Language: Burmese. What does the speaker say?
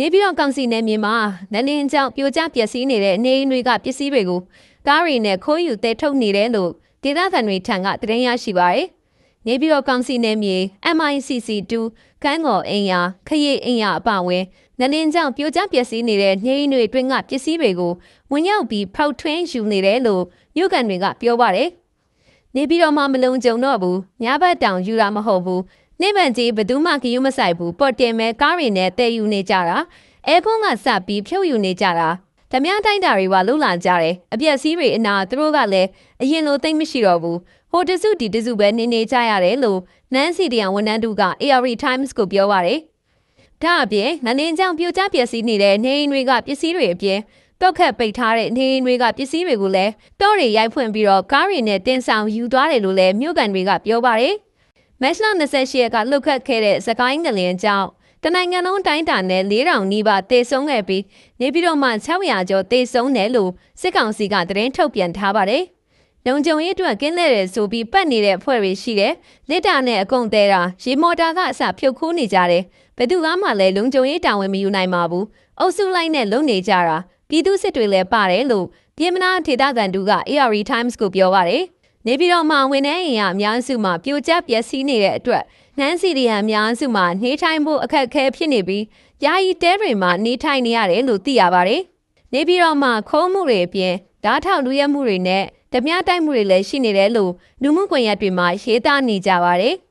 နေပြည်တော်ကောင်စီနယ်မြေမှာနလင်းကြောင့်ပြိုကျပျက်စီးနေတဲ့နေအိမ်တွေကပစ္စည်းတွေကိုကားရီနဲ့ခိုးယူတဲထုတ်နေတယ်လို့ဒေသခံတွေထံကသတင်းရရှိပါရယ်နေပြည်တော်ကောင်စီနယ်မြေ MICC2 ကန်းကော်အင်ယာခရီးအင်ယာအပအဝင်နလင်းကြောင့်ပြိုကျပျက်စီးနေတဲ့နေအိမ်တွေအတွင်းကပစ္စည်းတွေကိုဝင်ရောက်ပြီးဖောက်ထွင်းယူနေတယ်လို့မြို့ကန်တွေကပြောပါရယ်နေပြီးတော့မှမလုံကြုံတော့ဘူးညဘက်တောင်ယူတာမဟုတ်ဘူး နေမန်ကြီးဘယ်သူမှခယူမဆိုင်ဘူးပေါ်တင်မဲကားတွေနဲ့တဲယူနေကြတာအဲကွန်းကစပြီးဖြုတ်ယူနေကြတာဓမြတိုင်းတာတွေပါလှုပ်လာကြတယ်အပြက်စီးတွေအနာသူတို့ကလည်းအရင်လိုသိမ့်မရှိတော့ဘူးဟိုတစုဒီတစုပဲနေနေကြရတယ်လို့နန်းစီတရန်ဝန်ထမ်းတူက AR Times ကိုပြောပါတယ်ဒါအပြင်ငလင်းကြောင်ပြိုကျပျက်စီးနေတဲ့နေအိမ်တွေကပစ္စည်းတွေအပြင်တောက်ခတ်ပိတ်ထားတဲ့နေအိမ်တွေကပစ္စည်းတွေကိုလည်းတောတွေရိုက်ဖွင့်ပြီးတော့ကားတွေနဲ့တင်ဆောင်ယူသွားတယ်လို့လည်းမြို့ကန်တွေကပြောပါတယ်။ မက်စလာ28ရက်ကလှုပ်ခတ်ခဲ့တဲ့စကိုင်းငလင်ကြောင့်တနိုင်ငံလုံးတိုင်းတာနဲ့4000နီးပါးတေဆုံးခဲ့ပြီးနေပြည်တော်မှာ600ကျော်တေဆုံးတယ်လို့စစ်ကောင်စီကသတင်းထုတ်ပြန်ထားပါတယ်။လုံခြုံရေးအတွက်ကင်းလဲတယ်ဆိုပြီးပတ်နေတဲ့အဖွဲ့တွေရှိတယ်။လက်တာနဲ့အကုန်သေးတာရေမော်တာကအစဖြုတ်ခိုးနေကြတယ်။ဘယ်သူကမှလည်းလုံခြုံရေးတာဝန်မယူနိုင်ပါဘူး။အုပ်စုလိုက်နဲ့လုံနေကြတာပြည်သူစစ်တွေလည်းပါတယ်လို့ပြည်မနာဒေသခံတူက AR Times ကိုပြောပါတယ်။ နေပြည်တော်မှာဝန်ထမ်းရင်အများစုမှာပြိုကျပျက်စီးနေတဲ့အတွက်နန်းစီရီယံအများစုမှာနေထိုင်ဖို့အခက်အခဲဖြစ်နေပြီးယာယီတဲတွေမှာနေထိုင်နေရတယ်လို့သိရပါတယ်။နေပြည်တော်မှာခုံးမှုတွေအပြင်ဓာတ်ထောက်လူရဲမှုတွေနဲ့ဓမြတိုက်မှုတွေလည်းရှိနေတယ်လို့လူမှုကွန်ရက်တွေမှာရေးသားနေကြပါတယ်။